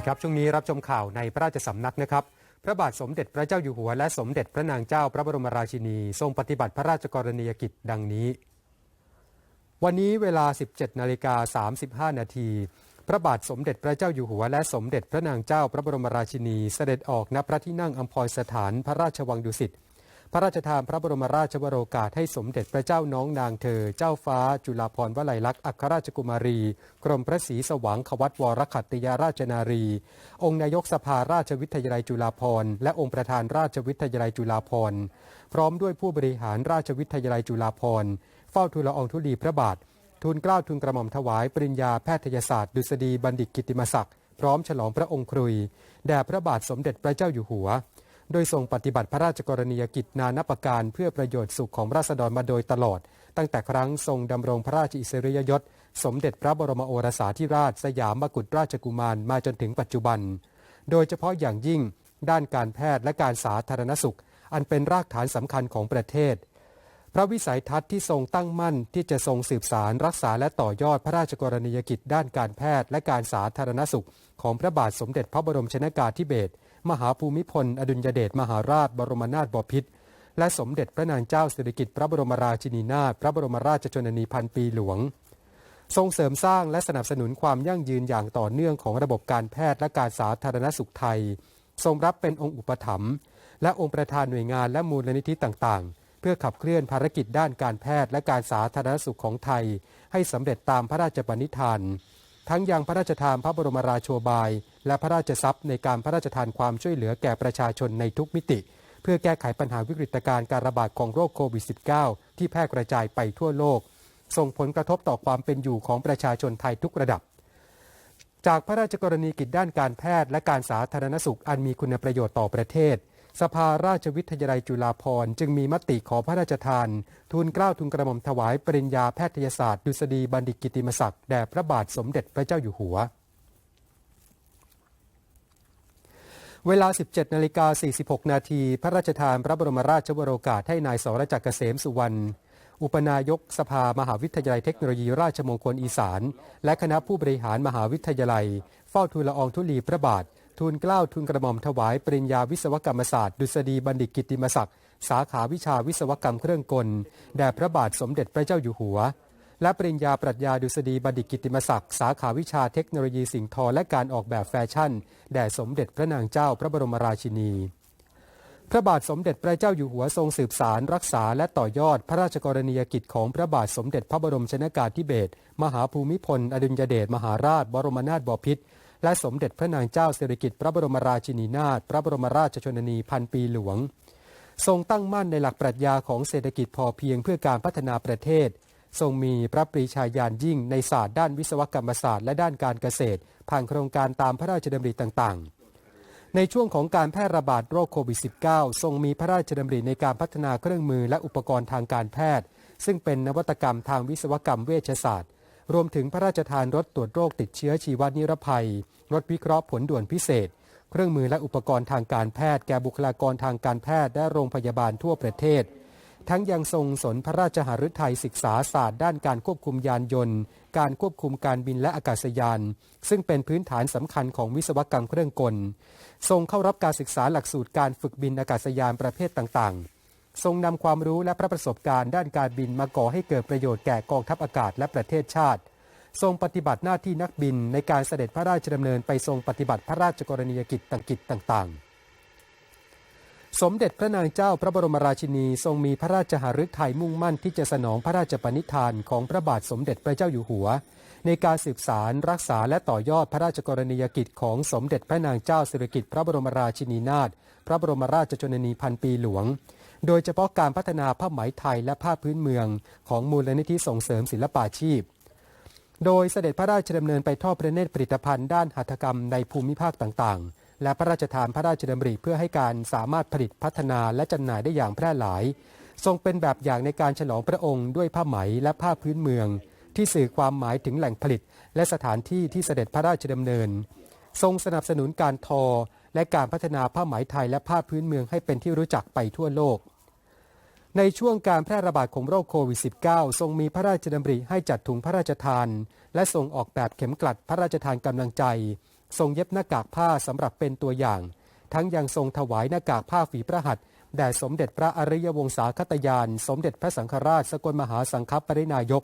ดีครับ ช่วงนี้รับชมข่าวในพระราชสำนักนะครับ พระบาทสมเด็จพระเจ้าอยู่หัวและสมเด็จพระนางเจ้าพระบรมราชินี ทรงปฏิบัติพระราชกรณียกิจดังนี้ วันนี้เวลา 17นาฬิกา35 นาที พระบาทสมเด็จพระเจ้าอยู่หัว และสมเด็จพระนางเจ้าพระบรมราชินี เสด็จออกณพระที่นั่งอัมพรสถานพระราชวังดุสิต พระราชทานพระบรมราชวโรกาสให้สมเด็จพระเจ้าน้องนางเธอ เจ้าฟ้าจุฬาภรณ์วลัยลักษณ์อัครราชกุมารี กรมพระศรีสว่างขวัตวรขัตติยาราชนารี องค์นายกสภาราชวิทยาลัยจุฬาภรณ์และองค์ประธานราชวิทยาลัยจุฬาภรณ์พร้อมด้วยผู้บริหารราชวิทยาลัยจุฬาภรณ์เฝ้าทูลละอองธุลีพระบาททูลเกล้าทูลกระหม่อมถวายปริญญาแพทยศาสตร์ ดุษฎีบัณฑิตกิตติมศักดิ์พร้อมฉลองพระองค์ครุยแด่พระบาทสมเด็จพระเจ้าอยู่หัว โดยทรงปฏิบัติพระราชกรณียกิจนานับประการเพื่อประโยชน์สุขของราษฎรมาโดยตลอด ตั้งแต่ครั้งทรงดำรงพระราชอิสริยยศ สมเด็จพระบรมโอรสาธิราชสยามกุฎราชกุมารมาจนถึงปัจจุบัน โดยเฉพาะอย่างยิ่งด้านการแพทย์และการสาธารณสุข อันเป็นรากฐานสำคัญของประเทศ พระวิสัยทัศน์ที่ทรงตั้งมั่นที่จะทรงสืบสารรักษาและต่อยอดพระราชกรณียกิจด้านการแพทย์และการสาธารณสุข ของพระบาทสมเด็จพระบรมชนากาธิเบศร มหาภูมิพล อดุลยเดชมหาราชบรมนาถบพิตรและสมเด็จพระนางเจ้าสิริกิติ์พระบรมราชินีนาถพระบรมราชชนนีพันปีหลวง ทรงเสริมสร้างและสนับสนุนความยั่งยืนอย่างต่อเนื่องของระบบการแพทย์และการสาธารณสุขไทย ทรงรับเป็นองค์อุปถัมภ์และองค์ประธานหน่วยงานและมูลนิธิต่างๆ เพื่อขับเคลื่อนภารกิจด้านการแพทย์และการสาธารณสุขของไทย ให้สำเร็จตามพระราชปณิธาน ทั้งยังพระราชทานพระบรมราโชบาย และพระราชทรัพย์ในการพระราชทานความช่วยเหลือแก่ประชาชนในทุกมิติ เพื่อแก้ไขปัญหาวิกฤตการณ์การระบาดของโรคโควิด -19 ที่แพร่กระจายไปทั่วโลก ส่งผลกระทบต่อความเป็นอยู่ของประชาชนไทยทุกระดับ จากพระราชกรณีกิจด้านการแพทย์และการสาธารณสุขอันมีคุณประโยชน์ต่อประเทศ สภาราชวิทยาลัยจุฬาภรณ์จึงมีมติขอพระราชทานทูลเกล้าทูลกระหม่อมถวายปริญญาแพทยศาสตร์ ดุษฎีบัณฑิตกิติมศักดิ์แด่พระบาทสมเด็จพระเจ้าอยู่หัว เวลา 17นาฬิกา46 นาทีพระราชทานพระบรมราชวโรกาสให้นายสรจักรเกษมสุวรรณอุปนายกสภามหาวิทยาลัยเทคโนโลยีราชมงคลอีสาน และคณะผู้บริหารมหาวิทยาลัย เฝ้าทูลละอองธุลีพระบาท ทูลเกล้าทูลกระหม่อมถวายปริญญาวิศวกรรมศาสตร์ดุษฎีบัณฑิตกิติมศักดิ์สาขาวิชาวิศวกรรมเครื่องกลแด่พระบาทสมเด็จพระเจ้าอยู่หัว และปริญญาปรัชญาดุษฎีบัณฑิตกิตติมศักดิ์สาขาวิชาเทคโนโลยีสิ่งทอและการออกแบบแฟชั่น แด่สมเด็จพระนางเจ้าพระบรมราชินี พระบาทสมเด็จพระเจ้าอยู่หัวทรงสืบสารรักษาและต่อยอดพระราชกรณียกิจของพระบาทสมเด็จพระบรมชนากาธิเบศรมหาภูมิพลอดุลยเดชมหาราชบรมนาถบพิตร และสมเด็จพระนางเจ้าสิริกิติ์พระบรมราชินีนาถพระบรมราชชนนีพันปีหลวง ทรงตั้งมั่นในหลักปรัชญาของเศรษฐกิจพอเพียงเพื่อการพัฒนาประเทศ ทรงมีพระปรีชาญาณยิ่งในศาสตร์ด้านวิศวกรรมศาสตร์และด้านการเกษตร ผ่านโครงการตามพระราชดำริต่างๆในช่วงของการแพร่ระบาดโรคโควิด -19 ทรงมีพระราชดำริในการพัฒนาเครื่องมือและอุปกรณ์ทางการแพทย์ ซึ่งเป็นนวัตกรรมทางวิศวกรรมเวชศาสตร์ รวมถึงพระราชทานรถตรวจโรคติดเชื้อชีวนิรภัย รถวิเคราะห์ผลด่วนพิเศษ เครื่องมือและอุปกรณ์ทางการแพทย์ แก่บุคลากรทางการแพทย์และโรงพยาบาลทั่วประเทศ ทั้งยังทรงสนพระราชหฤทัยศึกษาศาสตร์ด้านการควบคุมยานยนต์ การควบคุมการบินและอากาศยาน ซึ่งเป็นพื้นฐานสำคัญของวิศวกรรมเครื่องกล ทรงเข้ารับการศึกษาหลักสูตรการฝึกบินอากาศยานประเภทต่างๆ ทรงนำความรู้และพระประสบการณ์ด้านการบินมาก่อให้เกิดประโยชน์แก่กองทัพอากาศและประเทศชาติ ทรงปฏิบัติหน้าที่นักบินในการเสด็จพระราชดำเนินไปทรงปฏิบัติพระราชกรณียกิจต่างกิจต่างๆสมเด็จพระนางเจ้าพระบรมราชินีทรงมีพระราชหฤทัยมุ่งมั่นที่จะสนองพระราชปณิธานของพระบาทสมเด็จพระเจ้าอยู่หัว ในการสืบสารรักษาและต่อยอดพระราชกรณียกิจของสมเด็จพระนางเจ้าสิริกิติ์พระบรมราชินีนาถพระบรมราชชนนีพันปีหลวง โดยเฉพาะการพัฒนาผ้าไหมไทยและผ้าพื้นเมือง ของมูลนิธิส่งเสริมศิลปาชีพ โดยเสด็จพระราชดำเนินไปทอดพระเนตรผลิตภัณฑ์ด้านหัตถกรรมในภูมิภาคต่างๆ และพระราชทานพระราชดำริเพื่อให้การสามารถผลิตพัฒนาและจำหน่ายได้อย่างแพร่หลาย ทรงเป็นแบบอย่างในการฉลองพระองค์ด้วยผ้าไหมและผ้าพื้นเมือง ที่สื่อความหมายถึงแหล่งผลิต และสถานที่ที่เสด็จพระราชดำเนิน ทรงสนับสนุนการทอและการพัฒนาผ้าไหมไทยและผ้าพื้นเมืองให้เป็นที่รู้จักไปทั่วโลก ในช่วงการแพร่ระบาดของโรคโควิด -19 ทรงมีพระราชดำริให้จัดถุงพระราชทาน และทรงออกแบบเข็มกลัดพระราชทานกำลังใจ ทรงเย็บหน้ากากผ้าสำหรับเป็นตัวอย่าง ทั้งยังทรงถวายหน้ากากผ้าฝีพระหัตถ์แด่สมเด็จพระอริยวงศาคตยาน สมเด็จพระสังฆราช สกลมหาสังฆปรินายก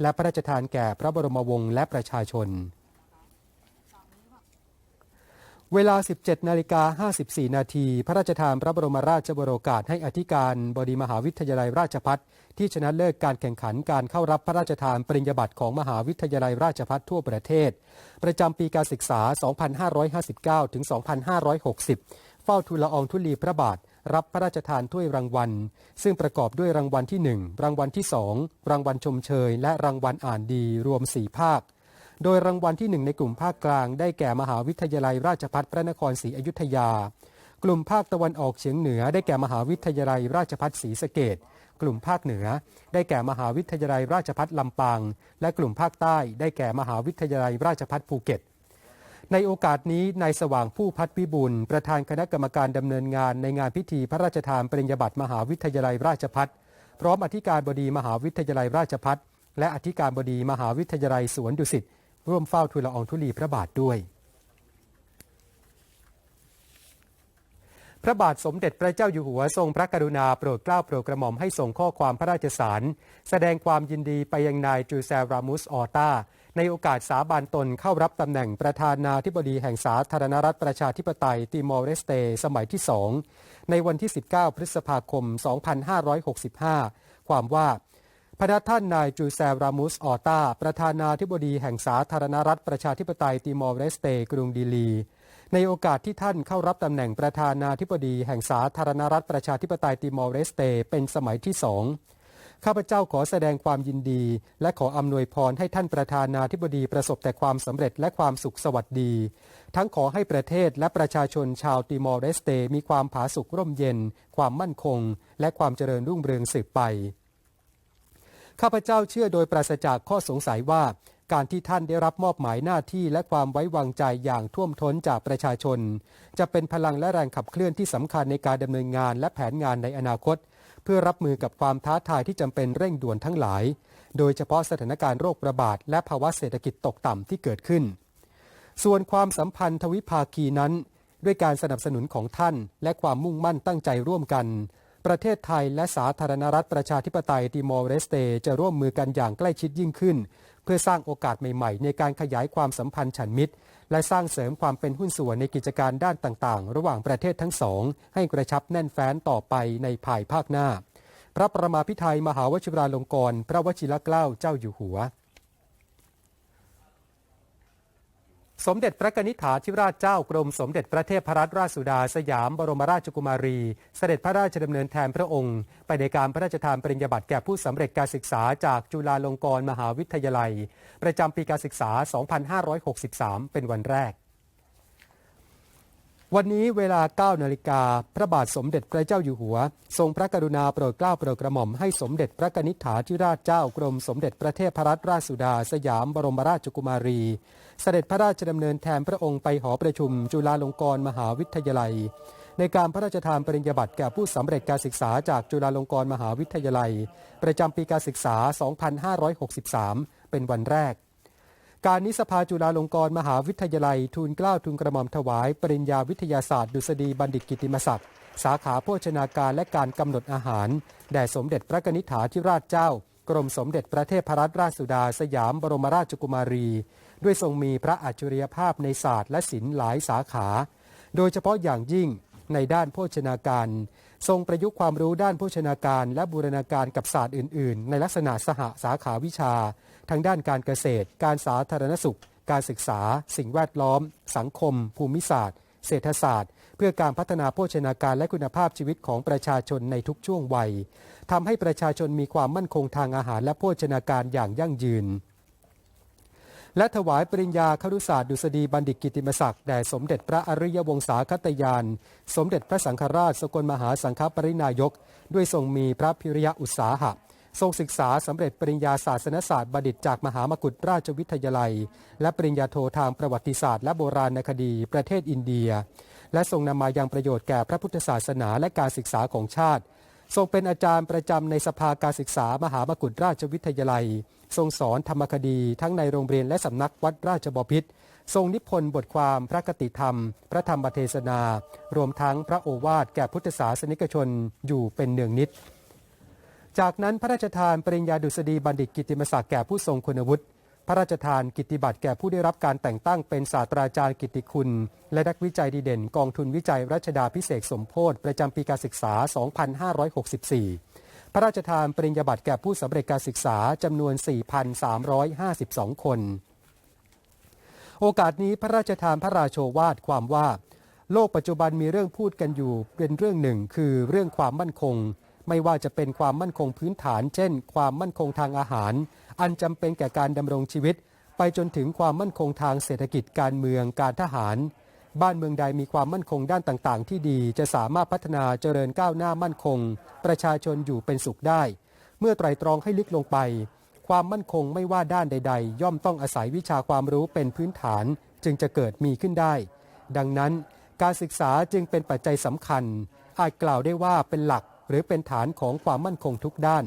และพระราชทานแก่พระบรมวงศ์และประชาชน เวลา 17 นาฬิกา 54 นาที พระราชทานพระบรมราชวโรกาสให้อธิการบดีมหาวิทยาลัยราชพัฒที่ชนะเลิศการแข่งขันการเข้ารับพระราชทานปริญญาบัตรของมหาวิทยาลัยราชพัฒทั่วประเทศ ประจำปีการศึกษา 2559 ถึง 2560 เฝ้าทูลละอองธุลีพระบาท รับพระราชทานถ้วยรางวัล ซึ่งประกอบด้วยรางวัลที่ 1 รางวัลที่ 2 รางวัลชมเชย และรางวัลอ่านดีรวม 4 ภาค โดยรางวัลที่ 1 ในกลุ่มภาคกลาง ได้แก่มหาวิทยาลัยราชภัฏพระนครศรีอยุธยา กลุ่มภาคตะวันออกเฉียงเหนือ ได้แก่มหาวิทยาลัยราชภัฏศรีสะเกดกลุ่มภาคเหนือ ได้แก่มหาวิทยาลัยราชภัฏลำปาง และกลุ่มภาคใต้ ได้แก่มหาวิทยาลัยราชภัฏภูเก็ต ในโอกาสนี้นายสว่างผู้พัฒวิบุญประธานคณะกรรมการดำเนินงานในงานพิธีพระราชทานปริญญาบัตรมหาวิทยาลัยราชพัฒพร้อมอธิการบดีมหาวิทยาลัยราชพัฒและอธิการบดีมหาวิทยาลัยสวนดุสิต ร่วมเฝ้าทูลละอองธุลีพระบาทด้วย พระบาทสมเด็จพระเจ้าอยู่หัวทรงพระกรุณาโปรดเกล้าโปรดกระหม่อมให้ส่งข้อความพระราชสาร แสดงความยินดีไปยังนายจูเซรามุสออตาในโอกาสสาบานตนเข้ารับตำแหน่งประธานาธิบดีแห่งสาธารณรัฐประชาธิปไตยติมอร์เรสเต สมัยที่สองในวันที่ 19 พฤษภาคม 2565 ความว่า พระท่านนายจูเซรามุสออตาประธานาธิบดีแห่งสาธารณรัฐประชาธิปไตยติมอร์เรสเตกรุงดีลี ในโอกาสที่ท่านเข้ารับตำแหน่งประธานาธิบดีแห่งสาธารณรัฐประชาธิปไตยติมอร์เรสเตเป็นสมัยที่สองข้าพเจ้าขอแสดงความยินดี และขออำนวยพรให้ท่านประธานาธิบดีประสบแต่ความสำเร็จและความสุขสวัสดี ทั้งขอให้ประเทศและประชาชนชาวติมอร์เรสเตมีความผาสุกร่มเย็น ความมั่นคง และความเจริญรุ่งเรืองสืบไป ข้าพเจ้าเชื่อโดยปราศจากข้อสงสัยว่า การที่ท่านได้รับมอบหมายหน้าที่และความไว้วางใจอย่างท่วมท้นจากประชาชน จะเป็นพลังและแรงขับเคลื่อนที่สำคัญในการดำเนินงานและแผนงานในอนาคต เพื่อรับมือกับความท้าทายที่จำเป็นเร่งด่วนทั้งหลาย โดยเฉพาะสถานการณ์โรคระบาดและภาวะเศรษฐกิจตกต่ำที่เกิดขึ้น ส่วนความสัมพันธ์ทวิภาคีนั้นด้วยการสนับสนุนของท่านและความมุ่งมั่นตั้งใจร่วมกัน ประเทศไทยและสาธารณรัฐประชาธิปไตยติมอร์เรสเตจะร่วมมือกันอย่างใกล้ชิดยิ่งขึ้น เพื่อสร้างโอกาสใหม่ๆ ในการขยายความสัมพันธ์ฉันมิตร และสร้างเสริมความเป็นหุ้นส่วนในกิจการด้านต่างๆ ระหว่างประเทศทั้งสอง ให้กระชับแน่นแฟ้นต่อไปในภายภาคหน้า พระประมาพิไทยมหาวชิราลงกรณ์พระวชิรเกล้าเจ้าอยู่หัว สมเด็จพระกนิษฐาธิราชเจ้ากรมสมเด็จพระเทพรัตนราชสุดาสยามบรมราชกุมารี เสด็จพระราชดำเนินแทนพระองค์ ไปในการพระราชทานปริญญาบัตรแก่ผู้สำเร็จการศึกษาจากจุฬาลงกรณ์มหาวิทยาลัย ประจำปีการศึกษา 2563 เป็นวันแรก วันนี้เวลา 9 นาฬิกา พระบาทสมเด็จพระเจ้าอยู่หัว ทรงพระกรุณาโปรดเกล้าโปรดกระหม่อมให้สมเด็จพระกนิษฐาธิราชเจ้ากรมสมเด็จพระเทพรัตนราชสุดา สยามบรมราชกุมารี เสด็จพระราชดำเนินแทนพระองค์ไปหอประชุม จุฬาลงกรณ์มหาวิทยาลัย ในการพระราชทานปริญญาบัตรแก่ผู้สำเร็จการศึกษาจากจุฬาลงกรณ์มหาวิทยาลัย ประจำปีการศึกษา 2563 เป็นวันแรก การนิสภาจุฬาลงกรณ์มหาวิทยาลัยทูลเกล้าทูลกระหม่อมถวาย ปริญญาวิทยาศาสตร์ดุษฎีบัณฑิตกิติมศักดิ์สาขาโภชนาการและการกำหนดอาหาร แด่สมเด็จพระกนิษฐาธิราชเจ้า กรมสมเด็จพระเทพรัตนราชสุดาสยามบรมราชกุมารี ด้วยทรงมีพระอัจฉริยภาพในศาสตร์และศิลป์หลายสาขา โดยเฉพาะอย่างยิ่งในด้านโภชนาการ ทรงประยุกต์ความรู้ด้านโภชนาการ และบูรณาการกับศาสตร์อื่น ๆ ในลักษณะสหสาขาวิชา ทั้งด้านการเกษตร การสาธารณสุข การศึกษา สิ่งแวดล้อม สังคม ภูมิศาสตร์ เศรษฐศาสตร์ เพื่อการพัฒนาโภชนาการและคุณภาพชีวิตของประชาชนในทุกช่วงวัยทำให้ประชาชนมีความมั่นคงทางอาหารและโภชนาการอย่างยั่งยืนและถวายปริญญาครุศาสตร์ดุษฎีบัณฑิตกิติมศักดิ์แด่สมเด็จพระอริยวงศาคตยาน สมเด็จพระสังฆราช สกลมหาสังฆปรินายก ด้วยทรงมีพระพิริยะอุตสาหะ ทรงศึกษาสำเร็จปริญญาศาสนศาสตร์บัณฑิตจากมหามกุฏราชวิทยาลัย และปริญญาโททางประวัติศาสตร์และโบราณคดีประเทศอินเดีย และทรงนำมายังประโยชน์แก่พระพุทธศาสนาและการศึกษาของชาติ ทรงเป็นอาจารย์ประจำในสภาการศึกษามหามกุฏราชวิทยาลัย ทรงสอนธรรมคดีทั้งในโรงเรียนและสำนักวัดราชบพิตรทรงนิพนธ์บทความพระกติธรรม พระธรรมเทศนา รวมทั้งพระโอวาทแก่พุทธศาสนิกชนอยู่เป็นเนืองนิด จากนั้นพระราชทานปริญญาดุษฎีบัณฑิตกิติมศักดิ์แก่ผู้ทรงคุณวุฒิ พระราชทานกิตติบัตรแก่ผู้ได้รับการแต่งตั้งเป็นศาสตราจารย์กิติคุณ และนักวิจัยดีเด่น กองทุนวิจัยรัชดาพิเศษสมโพธิประจำปีการศึกษา 2564 พระราชทานปริญญาบัตรแก่ผู้สำเร็จการศึกษาจำนวน 4,352 คน โอกาสนี้พระราชทานพระราโชวาทความว่า โลกปัจจุบันมีเรื่องพูดกันอยู่เป็นเรื่องหนึ่งคือเรื่องความมั่นคง ไม่ว่าจะเป็นความมั่นคงพื้นฐาน เช่น ความมั่นคงทางอาหาร อันจำเป็นแก่การดำรงชีวิต ไปจนถึงความมั่นคงทางเศรษฐกิจการเมืองการทหาร บ้านเมืองใดมีความมั่นคงด้านต่างๆ ที่ดีจะสามารถพัฒนาเจริญก้าวหน้ามั่นคง ประชาชนอยู่เป็นสุขได้ เมื่อไตรตรองให้ลึกลงไป ความมั่นคงไม่ว่าด้านใด ๆ ย่อมต้องอาศัยวิชาความรู้เป็นพื้นฐาน จึงจะเกิดมีขึ้นได้ ดังนั้น การศึกษาจึงเป็นปัจจัยสำคัญ อาจกล่าวได้ว่าเป็นหลัก หรือเป็นฐานของความมั่นคงทุกด้าน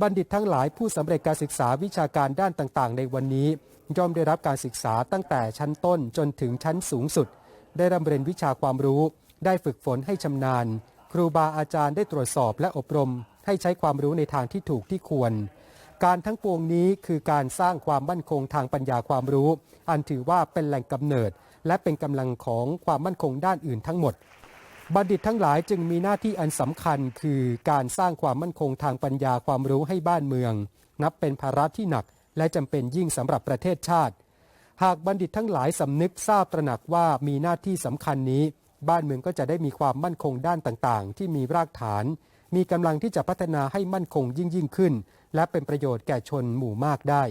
บัณฑิตทั้งหลายผู้สำเร็จการศึกษาวิชาการด้านต่างๆ ในวันนี้ย่อมได้รับการศึกษาตั้งแต่ชั้นต้นจนถึงชั้นสูงสุด ได้ร่ำเรียนวิชาความรู้ ได้ฝึกฝนให้ชำนาญ ครูบาอาจารย์ได้ตรวจสอบและอบรม ให้ใช้ความรู้ในทางที่ถูกที่ควร การทั้งปวงนี้คือการสร้างความมั่นคงทางปัญญาความรู้ อันถือว่าเป็นแหล่งกำเนิด และเป็นกำลังของความมั่นคงด้านอื่นทั้งหมด บัณฑิตทั้งหลายจึงมีหน้าที่อันสำคัญคือการสร้างความมั่นคงทางปัญญาความรู้ให้บ้านเมือง นับเป็นภาระที่หนักและจำเป็นยิ่งสำหรับประเทศชาติ หากบัณฑิตทั้งหลายสำนึกทราบตระหนักว่ามีหน้าที่สำคัญนี้ บ้านเมืองก็จะได้มีความมั่นคงด้านต่างๆ ที่มีรากฐาน มีกำลังที่จะพัฒนาให้มั่นคงยิ่งยิ่งขึ้น และเป็นประโยชน์แก่ชนหมู่มากได้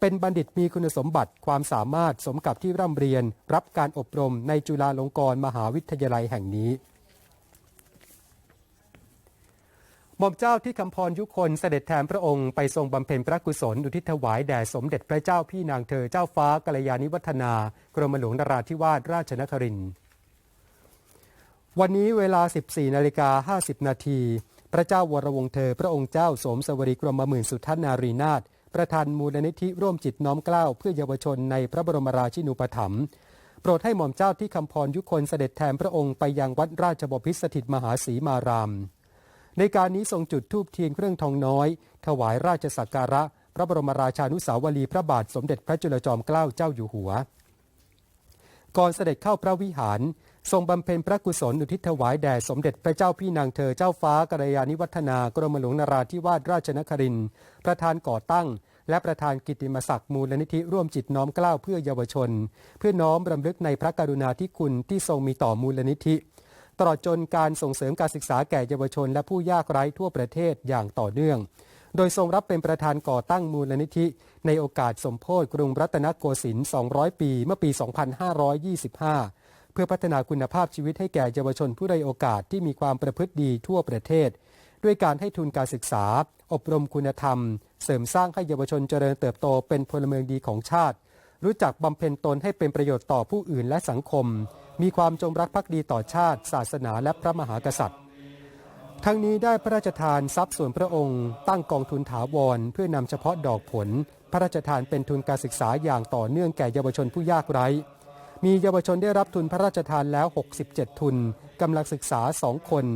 เป็นบัณฑิตมีคุณสมบัติความสามารถสมกับที่ร่ำเรียน รับการอบรมในจุฬาลงกรณ์มหาวิทยาลัยแห่งนี้หม่อมเจ้าที่คำพรยุคนเสด็จแทนพระองค์ไปทรงบำเพ็ญพระกุศลอุทิศถวายแด่สมเด็จพระเจ้าพี่นางเธอเจ้าฟ้ากัลยาณิวัฒนากรมหลวงนราธิวาสราชนครินทร์วันนี้เวลา 14นาฬิกา50นาทีพระเจ้าวรวงเธอ พระองค์เจ้าสมสวรีกรมหมื่นสุทัศนารีนาถ ประธานมูลนิธิร่วมจิตน้อมเกล้าเพื่อเยาวชนในพระบรมราชินูปถัมภ์โปรดให้หม่อมเจ้าที่คำพรยุคนเสด็จแทนพระองค์ไปยังวัดราชบพิษสถิตมหาศรีมาราม ในการนี้ทรงจุดธูปเทียนเครื่องทองน้อย ถวายราชสักการะ พระบรมราชานุสาวรีพระบาทสมเด็จพระจุลจอมเกล้าเจ้าอยู่หัว ก่อนเสด็จเข้าพระวิหาร ทรงบำเพ็ญพระกุศลอุทิศถวายแด่สมเด็จพระเจ้าพี่นางเธอเจ้าฟ้ากัลยาณิวัฒนากรมหลวงนราธิวาสราชนครินทร์ประธานก่อตั้ง และประธานกิตติมศักดิ์มูลนิธิร่วมจิตน้อมเกล้าเพื่อเยาวชน เพื่อน้อมรำลึกในพระกรุณาธิคุณที่ทรงมีต่อมูลนิธิ ตลอดจนการส่งเสริมการศึกษาแก่เยาวชน และผู้ยากไร้ทั่วประเทศอย่างต่อเนื่อง โดยทรงรับเป็นประธานก่อตั้งมูลนิธิ ในโอกาสสมโพธิกรุงรัตนโกสินทร์ 200 ปี เมื่อปี 2525 เพื่อพัฒนาคุณภาพชีวิตให้แก่เยาวชนผู้ได้อยโอกาสที่มีความประพฤติดีทั่วประเทศ ด้วยการให้ทุนการศึกษา อบรมคุณธรรม เสริมสร้างให้เยาวชนเจริญเติบโตเป็นพลเมืองดีของชาติ รู้จักบำเพ็ญตนให้เป็นประโยชน์ต่อผู้อื่นและสังคม มีความจงรักภักดีต่อชาติ ศาสนาและพระมหากษัตริย์ ทั้งนี้ได้พระราชทานทรัพย์ส่วนพระองค์ ตั้งกองทุนถาวร เพื่อนำเฉพาะดอกผล พระราชทานเป็นทุนการศึกษาอย่างต่อเนื่องแก่เยาวชนผู้ยากไร้ มีเยาวชนได้รับทุนพระราชทานแล้ว 67 ทุนกำลังศึกษา2คน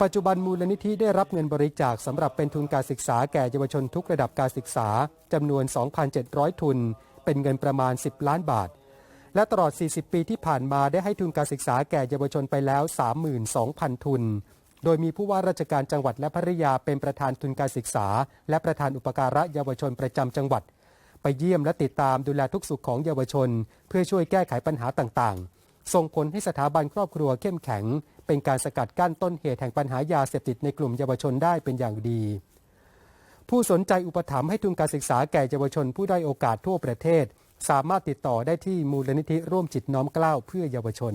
ปัจจุบันมูลนิธิได้รับเงินบริจาคสำหรับเป็นทุนการศึกษาแก่เยาวชนทุกระดับการศึกษาจำนวน 2,700 ทุน เป็นเงินประมาณ 10 ล้านบาท และตลอด 40 ปีที่ผ่านมาได้ให้ทุนการศึกษาแก่เยาวชนไปแล้ว 32,000 ทุน โดยมีผู้ว่าราชการจังหวัดและภริยาเป็นประธานทุนการศึกษา และประธานอุปการะเยาวชนประจำจังหวัด ไปเยี่ยมและติดตามดูแลทุกสุขของเยาวชน เพื่อช่วยแก้ไขปัญหาต่างๆ ส่งผลให้สถาบันครอบครัวเข้มแข็ง เป็นการสกัดกั้นต้นเหตุแห่งปัญหายาเสพติดในกลุ่มเยาวชนได้เป็นอย่างดี ผู้สนใจอุปถัมภ์ให้ทุนการศึกษาแก่เยาวชนผู้ได้โอกาสทั่วประเทศ สามารถติดต่อได้ที่มูลนิธิร่วมจิตน้อมเกล้าเพื่อเยาวชน